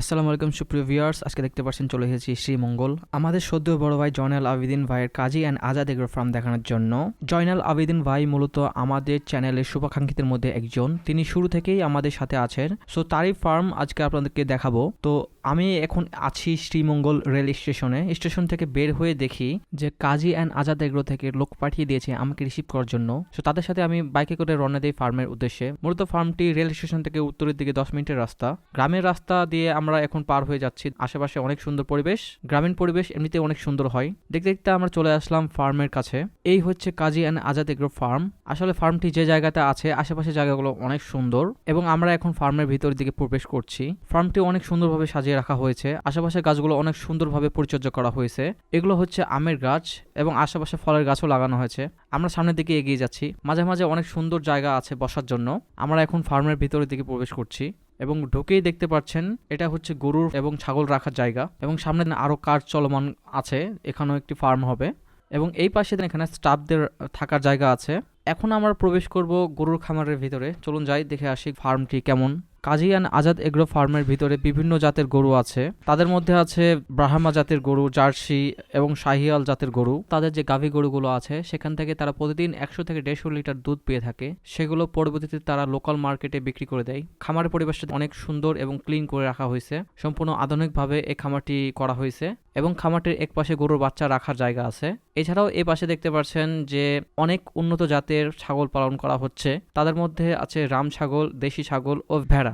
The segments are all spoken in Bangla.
আসসালামু আলাইকুম, সুপ্রিয় ভিউয়ার্স আজকে দেখতে পাচ্ছেন চলে এসেছি শ্রীমঙ্গল। আমাদের সদ্য বড় ভাই জয়নাল আবিদিন ভাইয়ের Kazi and Azad agro farm দেখানোর জন্য। জয়নাল আবিদিন ভাই মূলত আমাদের চ্যানেলের শুভাকাঙ্ক্ষিতের মধ্যে একজন। তিনি শুরু থেকেই আমাদের সাথে আছেন। সো তারই ফার্ম আজকে আপনাদেরকে দেখাবো। তো আমি এখন আছি শ্রীমঙ্গল রেল স্টেশনে। স্টেশন থেকে বের হয়ে দেখি যে কাজী অ্যান্ড আজাদ এগ্রো থেকে লোক পাঠিয়ে দিয়েছে আমাকে রিসিভ করার জন্য। সো তাদের সাথে আমি বাইকে করে রওনা দিই ফার্মের উদ্দেশ্যে। মূলত ফার্মটি রেল স্টেশন থেকে উত্তরের দিকে দশ মিনিটের রাস্তা। গ্রামের রাস্তা দিয়ে আমরা এখন পার হয়ে যাচ্ছি। আশেপাশে অনেক সুন্দর পরিবেশ। গ্রামীণ পরিবেশ এমনিতে অনেক সুন্দর হয়। দেখতে দেখতে আমরা চলে আসলাম ফার্মের কাছে। এই হচ্ছে Kazi and Azad agro farm আসলে ফার্মটি যে জায়গাতে আছে আশেপাশে জায়গাগুলো অনেক সুন্দর এবং আমরা এখন ফার্মের ভিতরের দিকে প্রবেশ করছি। ফার্মটি অনেক সুন্দরভাবে সাজিয়ে রাখা হয়েছে। আশেপাশে গাছগুলো অনেক সুন্দরভাবে পরিচর্যা করা হয়েছে। এগুলো হচ্ছে আমের গাছ এবং আশেপাশে ফলের গাছও লাগানো হয়েছে। আমরা সামনের দিকে এগিয়ে যাচ্ছি। মাঝে মাঝে অনেক সুন্দর জায়গা আছে বসার জন্য। আমরা এখন ফার্মের ভিতরের দিকে প্রবেশ করছি এবং ঢুকেই দেখতে পাচ্ছেন এটা হচ্ছে গরুর এবং ছাগল রাখার জায়গা এবং সামনে আরও কাজ চলমান আছে। এখানেও একটি ফার্ম হবে এবং এই পাশে এখানে স্টাফদের থাকার জায়গা আছে। এখন আমরা প্রবেশ করব গরুর খামারের ভিতরে। চলুন যাই, দেখে আসি ফার্মটি কেমন। কাজিয়ান আজাদ এগ্রো ফার্মের ভিতরে বিভিন্ন জাতের গরু আছে। তাদের মধ্যে আছে ব্রাহ্মা জাতের গরু, জার্সি এবং শাহিয়াল জাতের গরু। তাদের যে গাভী গরুগুলো আছে, সেখান থেকে তারা প্রতিদিন একশো থেকে দেড়শো লিটার দুধ পেয়ে থাকে। সেগুলো পরবর্তীতে তারা লোকাল মার্কেটে বিক্রি করে দেয়। খামারের পরিবেশটা অনেক সুন্দর এবং ক্লিন করে রাখা হয়েছে। সম্পূর্ণ আধুনিকভাবে এই খামারটি করা হয়েছে এবং খামারটির এক পাশে গরুর বাচ্চা রাখার জায়গা আছে। এছাড়াও এই পাশে দেখতে পাচ্ছেন যে অনেক উন্নত জাতের ছাগল পালন করা হচ্ছে। তাদের মধ্যে আছে রাম ছাগল, দেশি ছাগল ও ভেড়া।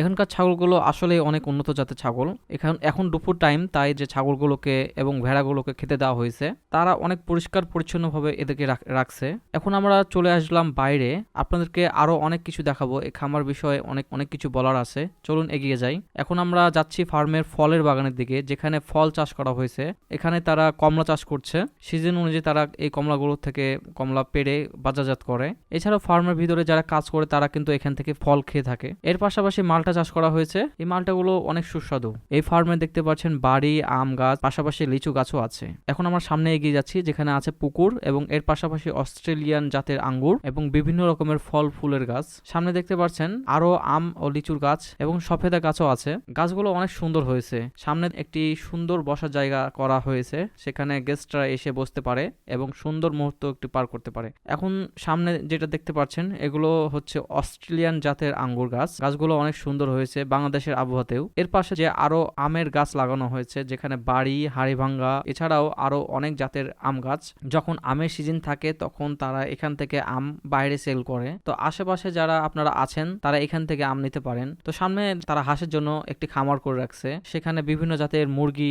এখানকার ছাগলগুলো আসলে অনেক উন্নত জাতের ছাগল। এখন এখন দুপুর টাইম তাই যে ছাগলগুলোকে এবং ভেড়াগুলোকে খেতে দেওয়া হয়েছে, তারা অনেক পরিষ্কার, পরিচ্ছন্নভাবে এদেরকে রাখছে। এখন আমরা চলে আসলাম বাইরে। আপনাদেরকে আরও অনেক কিছু দেখাবো। এই খামার বিষয়ে অনেক অনেক কিছু বলার আছে। চলুন এগিয়ে যাই। এখন আমরা যাচ্ছি ফার্মের ফলের বাগানের দিকে, যেখানে ফল চাষ করা হয়েছে। এখানে তারা কমলা চাষ করছে। সিজন অনুযায়ী তারা এই কমলাগুলো থেকে কমলা পেড়ে বাজারজাত করে। এছাড়াও ফার্মের ভিতরে যারা কাজ করে, তারা কিন্তু এখান থেকে ফল খেয়ে থাকে। এর পাশাপাশি মালটা চাষ করা হয়েছে। এই মালটাগুলো অনেক সুস্বাদু। এই ফার্মে দেখতে পাচ্ছেন বাড়ি, আম গাছ, পাশাপাশি লিচু গাছও আছে। এখন আমরা সামনে এগিয়ে যাচ্ছি, যেখানে আছে পুকুর এবং এর পাশাপাশি অস্ট্রেলিয়ান জাতের আঙ্গুর এবং বিভিন্ন রকমের ফল, ফুলের গাছ। সামনে দেখতে পাচ্ছেন আরও আম ও লিচুর গাছ এবং সফেদা গাছও আছে। গাছগুলো অনেক সুন্দর হয়েছে। সামনে একটি সুন্দর বসার জায়গা করা হয়েছে, সেখানে গেস্টরা এসে বসতে পারে এবং সুন্দর মুহূর্ত একটি পার করতে পারে। এখন সামনে যেটা দেখতে পাচ্ছেন, এগুলো হচ্ছে অস্ট্রেলিয়ান জাতের আঙ্গুর গাছ। গাছগুলো অনেক সুন্দর হয়েছে বাংলাদেশের আবহাওয়াতেও। এর পাশে যে আরও আমের গাছ লাগানো হয়েছে, যেখানে বাড়ি, হাড়িভাঙ্গা, এছাড়াও আরও অনেক জাতের আম গাছ, যখন আমের সিজন থাকে তখন তারা এখান থেকে আম বাইরে সেল করে। তো আশেপাশে যারা আপনারা আছেন, তারা এখান থেকে আম নিতে পারেন। তো সামনে তারা হাঁসের জন্য একটি খামার করে রাখছে। সেখানে বিভিন্ন জাতের মুরগি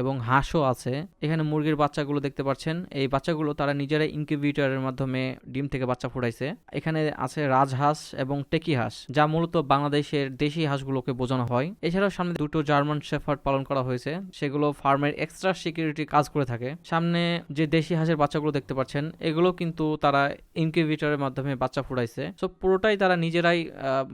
এবং হাঁসও আছে। এখানে মুরগির বাচ্চাগুলো দেখতে পাচ্ছেন। এই বাচ্চাগুলো তারা নিজেরাই ইনকিউবেটরের মাধ্যমে ডিম থেকে বাচ্চা ফুটাইছে। এখানে আছে রাজহাঁস এবং টেকি হাঁস, যা মূলত বাংলাদেশের দেশি হাঁসগুলোকে বোঝানো হয়। এছাড়াও সামনে দুটো জার্মান শেফার্ড পালন করা হয়েছে। সেগুলো ফার্মের এক্সট্রা সিকিউরিটি কাজ করে থাকে। সামনে যে দেশি হাঁসের বাচ্চাগুলো দেখতে পাচ্ছেন, এগুলো কিন্তু তারা ইনকিউবেটরের মাধ্যমে বাচ্চা ফুটাইছে। সো পুরোটাই তারা নিজেরাই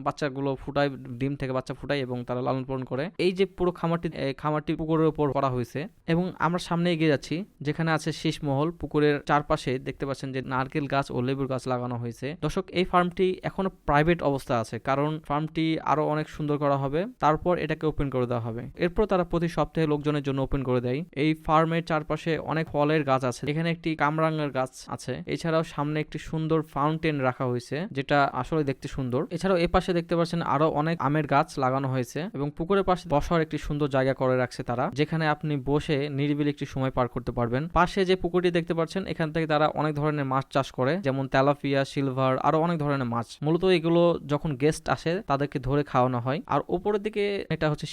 বাচ্চাগুলো ফুটায়, ডিম থেকে বাচ্চা ফুটায় এবং তারা লালন পালন করে। এই যে পুরো খামারটি খামারটি পুকুরের উপর করা হয়েছে এবং আমরা সামনে এগিয়ে যাচ্ছি। যেখানে আছে শীষমহল পুকুরের চারপাশে দেখতে পাচ্ছেন যে নারকেল গাছ ও লেবুর গাছ লাগানো হয়েছে। দর্শক, এই ফার্মটি এখনও প্রাইভেট অবস্থা আছে। কারণ ফার্মটি আরও অনেক সুন্দর করা হবে। তারপর এটাকে ওপেন করে দেওয়া হবে। এরপর তারা প্রতি সপ্তাহে লোকজনের জন্য ওপেন করে দেয়। এই ফার্মের চারপাশে অনেক ফলের গাছ আছে। এখানে একটি কামরাঙ্গার গাছ আছে। এছাড়াও সামনে একটি সুন্দর ফাউন্টেন রাখা হয়েছে, যেটা আসলে দেখতে সুন্দর। এছাড়াও এ পাশে দেখতে পাচ্ছেন আরও অনেক আমের গাছ লাগানো হয়েছে এবং পুকুরের পাশে বসার একটি সুন্দর জায়গা করে রাখছে তারা, যেখানে আপনি বসে নিরিবিলি একটি সময় পার করতে পারবেন। পাশে যে পুকুরটি দেখতে পাচ্ছেন, এখান থেকে তারা অনেক ধরনের মাছ চাষ করে, যেমন তেলাপিয়া, সিলভার, আরও অনেক ধরনের মাছ। মূলত এগুলো যখন গেস্ট আসে, তাদেরকে ধরে খাওয়ানো হয়। আর উপরের দিকে এটা হচ্ছে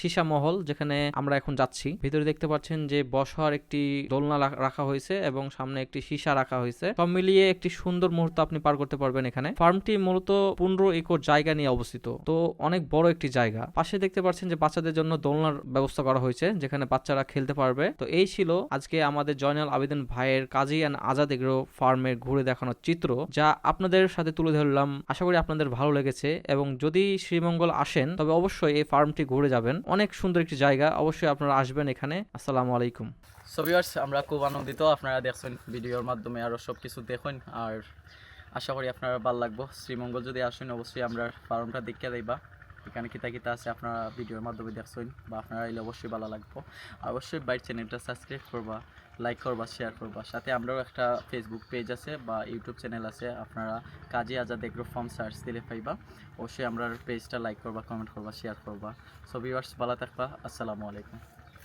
সীসা মহল, যেখানে আমরা এখন যাচ্ছি। ভিতরে দেখতে পাচ্ছেন যে বসার একটি দোলনা রাখা হয়েছে এবং সামনে একটি সীসা রাখা হয়েছে। সব মিলিয়ে একটি সুন্দর মুহূর্ত আপনি পার করতে পারবেন এখানে। ফার্মটি মূলত পনেরো একর জায়গা নিয়ে অবস্থিত। তো অনেক বড় একটি জায়গা। পাশে দেখতে পাচ্ছেন যে বাচ্চাদের জন্য দোলনার ব্যবস্থা করা হয়েছে, যেখানে বাচ্চারা খেলতে পারবে। তো এই ছিল আজকে আমাদের জয়নাল আবেদন ভাইয়ের কাজী অ্যান্ড আজাদ এগ্রো ফার্মের ঘুরে দেখানোর চিত্র, যা আপনাদের সাথে তুলে ধরলাম। আশা করি আপনাদের ভালো লেগেছে এবং যদি শ্রীমঙ্গল আসেন, তবে অবশ্যই এই ফার্মটি ঘুরে যাবেন। অনেক সুন্দর একটি জায়গা, অবশ্যই আপনারা আসবেন এখানে। আসসালামু আলাইকুম। সো ভিউয়ার্স আমরা খুব আনন্দিত, আপনারা দেখছেন ভিডিওর মাধ্যমে আরও সব কিছু দেখুন, আর আশা করি আপনারা ভালো লাগবো। শ্রীমঙ্গল যদি আসেন, অবশ্যই আমরা ফার্মটা দেখে দেবা এখানে কিতা কিতা আছে আপনারা ভিডিওর মাধ্যমে দেখছেন, বা আপনারা এলে অবশ্যই ভালো লাগবো। অবশ্যই বাইর চ্যানেলটা সাবস্ক্রাইব করবা। লাইক করবা শেয়ার করবা। সাথে আমরাও একটা ফেসবুক পেজ আছে বা ইউটিউব চ্যানেল আছে, আপনারা Kazi Azad agro farm search দিলে পাইবা। অবশ্যই আমরা পেজটা লাইক করবা কমেন্ট করবা শেয়ার করবা। সো ভিউয়ার্স ভালো থাকবা, আসসালামু আলাইকুম।